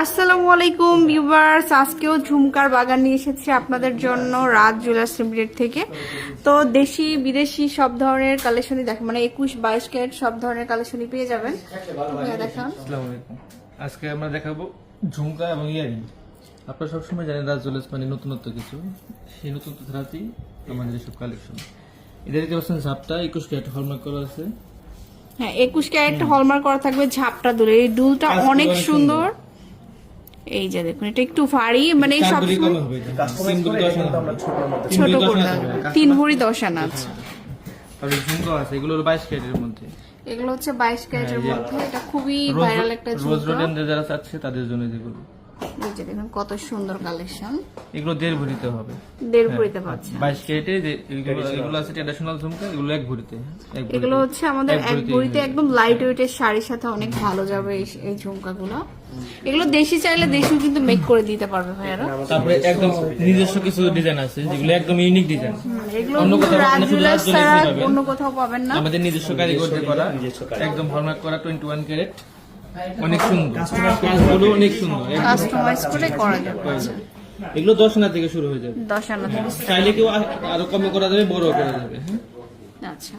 আসসালামু আলাইকুম ভিউয়ার্স আজকেও ঝুমকার বাগান নিয়ে এসেছি আপনাদের জন্য রাত জুয়েলার্স লিমিটেড থেকে। তো দেশি বিদেশি সব ধরনের কালেকশনই দেখেন মানে একুশ বাইশ ক্যারেট সব ধরনের কালেকশনই পেয়ে যাবেন। দেখান। আজকে আমরা দেখাবো ঝুমকা এবং ইয়ারিং। আপনারা সবসময় জানেন রাজ জুয়েলার্স মানে নতুনত্ব কিছু। সেই নতুনত্ব ধারাতেই আমাদের এসব কালেকশন এদের দেখতে পাচ্ছেন ঝাপটা একুশ ক্যারেট হলমার্ক করা আছে। হ্যাঁ একুশ ক্যারেট হলমার্ক করা থাকবে ঝাপটা দুলে এই দুলটা অনেক সুন্দর। এই যে দেখুন এটা একটু ভারী মানে সব ছোট করলাম করে তিন ভরি দশ আনা আছে আছে এগুলো বাইশ ক্যারেটের মধ্যে। এগুলো হচ্ছে বাইশ ক্যারেটের হ্যাঁ, মধ্যে এটা খুবই ভাইরাল একটা রোজ রোজ রোডেন্ডে যারা চাচ্ছে তাদের জন্য যেগুলো। এই যে দেখুন কত সুন্দর কালেকশন এগুলো দেড় ভরিতে হবে। দেড় ভরিতে পাচ্ছে। বাইশ ক্যারেটে এগুলো এগুলো আছে ট্রেডিশনাল ঝুমকা এগুলো এক ভরিতে এগুলো হচ্ছে আমাদের এক হয়ে একদম লাইট ওয়েটের শাড়ির সাথে অনেক ভালো যাবে এই- ঝুমকাগুলো। এগুলো দেশি চাইলে দেশিও কিন্তু মেক করে দিতে পারবে ভাইয়ারা। তারপরে একদম নিজস্ব কিছু ডিজাইন আছে যেগুলো একদম ইউনিক ডিজাইন এগুলো অন্য কোথাও অন্য কোথাও পাবেন না। আমাদের নিজস্ব কারিগরদের করা একদম হলমার্ক করা টোয়েন্টি ওয়ান ক্যারেট অনেক সুন্দর। কাজগুলো অনেক সুন্দর। কাস্টমাইজ করে করা যাবে। এগুলো দশ আনা থেকে শুরু হয়ে যাবে। দশ আনা থেকে চাইলে কেউ আরও কমে করা যাবে বড় করা যাবে হ্যাঁ? আচ্ছা।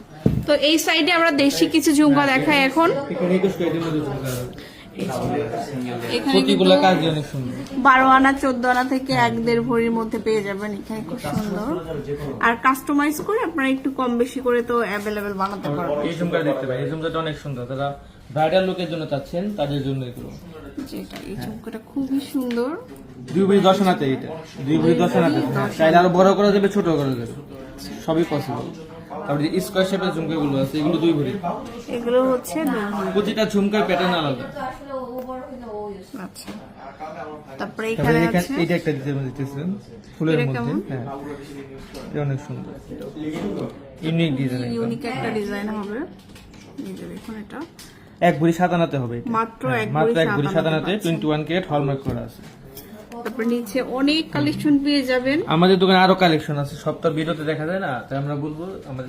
তো এই সাইডে আমরা দেশি কিছু ঝুমকা দেখাই এখন। বারো আনা চোদ্দ আনা থেকে এক দেড় ভরির মধ্যে পেয়ে যাবেন। এখানে খুব সুন্দর। আর কাস্টমাইজ করে আপনারা একটু কম বেশি করে তো অ্যাভেলেবেল বানাতে পারবেন। এই ঝুমকা দেখতে পাই। এই ঝুমকাটা অনেক সুন্দর। তারা ব্রাইডাল লোকের জন্য চাচ্ছেন তাদের জন্য এগুলো। যেটা এই ঝুমকাটা খুবই সুন্দর। দুই এটা দুই ভরি দশ চাইলে আরও বড় করা যাবে ছোট করা যাবে। সবই পসিবল তারপরে যে স্কোয়ার শেপের ঝুমকাগুলো আছে এগুলো দুই ভরি। এগুলো হচ্ছে। প্রতিটা ঝুমকার প্যাটার্ন আলাদা। আচ্ছা। তারপরে এখানে আছে এইটা একটা দিতেছেন। ফুলের মধ্যে হ্যাঁ। এটা অনেক সুন্দর। ইউনিক ডিজাইন ইউনিক একটা ডিজাইন হবে। এই দেখুন এটা। এক ভরি সাজানোতে হবে মাত্র হ্যাঁ, এক মাত্র এক ভরি পাচ্ছেন। টোয়েন্টি ওয়ান ক্যারেট হলমার্ক করা আছে। তারপর নিচে অনেক কালেকশন পেয়ে যাবেন। আমাদের দোকানে আরও কালেকশন আছে সপ্তাহ ভিডিওতে দেখা যায় না তাই আমরা বলব আমাদের